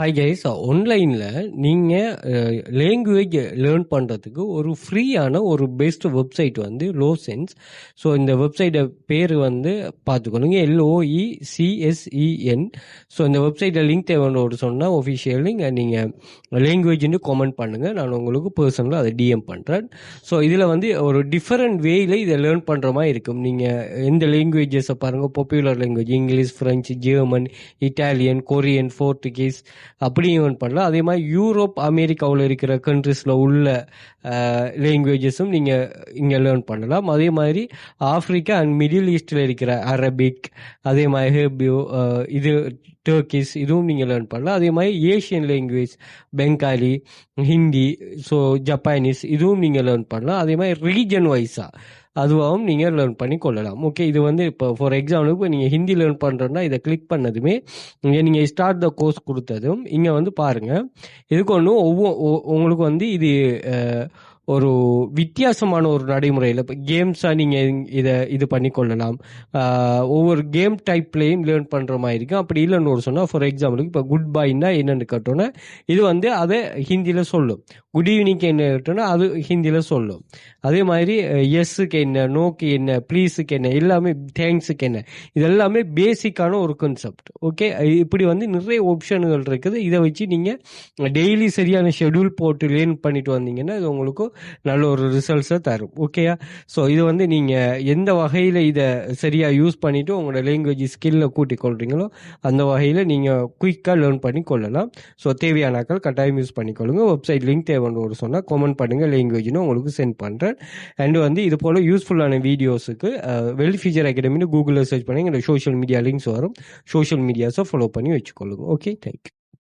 Hi guys ஆன்லைனில் நீங்கள் language learn பண்ணுறதுக்கு ஒரு ஃப்ரீயான ஒரு பெஸ்ட் வெப்சைட் வந்து லோ சென்ஸ் ஸோ இந்த வெப்சைட்டை பேர் வந்து பார்த்துக்கொள்ளுங்க எல்ஓஇ சிஎஸ்இஎன் ஸோ இந்த வெப்சைட்டில் லிங்க் தேவைன்னு சொன்னால் ஒஃபிஷியல் நீங்கள் லேங்குவேஜ்னு கமெண்ட் பண்ணுங்கள் நான் உங்களுக்கு பர்சனலாக அதை டிஎம் பண்ணுறேன் ஸோ இதில் வந்து ஒரு டிஃப்ரெண்ட் வேயில் இதை லேர்ன் பண்ணுற மாதிரி இருக்கும். நீங்கள் எந்த லேங்குவேஜஸை பாருங்கள் popular language English French German Italian Korean Portuguese அப்படியும் ஏர்ன் பண்ணலாம். அதே மாதிரி யூரோப் அமெரிக்காவில் இருக்கிற கண்ட்ரிஸில் உள்ள லேங்குவேஜஸும் நீங்கள் இங்கே லேர்ன் பண்ணலாம். அதே மாதிரி ஆஃப்ரிக்கா அண்ட் மிடில் ஈஸ்டில் இருக்கிற அரபிக் அதே மாதிரி ஹெபியோ இது டர்க்கிஸ் இதுவும் நீங்கள் லேர்ன் பண்ணலாம். அதே மாதிரி Asian language Bengali Hindi so Japanese இதுவும் நீங்கள் லேர்ன் பண்ணலாம். அதே மாதிரி ரீஜன் வைஸாக அதுவாகவும் நீங்கள் லேர்ன் பண்ணி கொள்ளலாம். ஓகே இது வந்து இப்போ ஃபார் எக்ஸாம்பிளுக்கு இப்போ நீங்கள் ஹிந்தி லேர்ன் பண்ணுறோன்னா இதை கிளிக் பண்ணதுமே இங்கே நீங்கள் ஸ்டார்ட் த கோர்ஸ் கொடுத்ததும் இங்கே வந்து பாருங்கள் இதுக்கு ஒன்று ஒவ்வொரு உங்களுக்கு வந்து இது ஒரு வித்தியாசமான ஒரு நடைமுறையில் இப்போ கேம்ஸாக நீங்கள் இதை இது பண்ணி கொள்ளலாம் ஒவ்வொரு கேம் டைப்லேயும் லேர்ன் பண்ணுற மாதிரி இருக்கும் அப்படி இல்லைன்னு ஒரு சொன்னால் ஃபார் எக்ஸாம்பிளுக்கு இப்போ குட் பைன்னா என்னென்னு கேட்டோன்னா இது வந்து அதை ஹிந்தியில் சொல்லும். குட் ஈவினிங்க்கு என்ன கேட்டோன்னா அது ஹிந்தியில் சொல்லும். அதே மாதிரி எஸ்ஸுக்கு என்ன நோக்கு என்ன ப்ளீஸுக்கு என்ன எல்லாமே தேங்க்ஸுக்கு என்ன இது எல்லாமே பேசிக்கான ஒரு கன்செப்ட் ஓகே இப்படி வந்து நிறைய ஆப்ஷன்கள் இருக்குது. இதை வச்சு நீங்கள் டெய்லி சரியான ஷெட்யூல் போட்டு லேர்ன் பண்ணிட்டு வந்தீங்கன்னா இது உங்களுக்கு நல்ல ஒரு ரிசல்ட்ஸை தரும். ஓகேயா ஸோ இது வந்து நீங்கள் எந்த வகையில் இதை சரியாக யூஸ் பண்ணிவிட்டு உங்களோட லாங்குவேஜ் ஸ்கில்லை கூட்டிக் கொள்றீங்களோ அந்த வகையில் நீங்கள் குயிக்காக லேர்ன் பண்ணி கொள்ளலாம். ஸோ தேவையானாக்கள் கட்டாயம் யூஸ் பண்ணிக்கொள்ளுங்க வெப்சைட் லிங்க் தேவைன்னு ஒரு சொன்னால் கமெண்ட் பண்ணுங்கள் லாங்குவேஜ்னு உங்களுக்கு சென்ட் பண்ணுறேன் அண்ட் வந்து இது போல் யூஸ்ஃபுல்லான வீடியோஸுக்கு வெல் ஃபியூச்சர் அகாடமின்னு கூகுளில் சர்ச் பண்ணி எங்களோட சோஷியல் மீடியா லிங்க்ஸ் வரும். சோஷியல் மீடியாஸை ஃபாலோ பண்ணி வச்சுக்கொள்ளுங்க. Okay thank you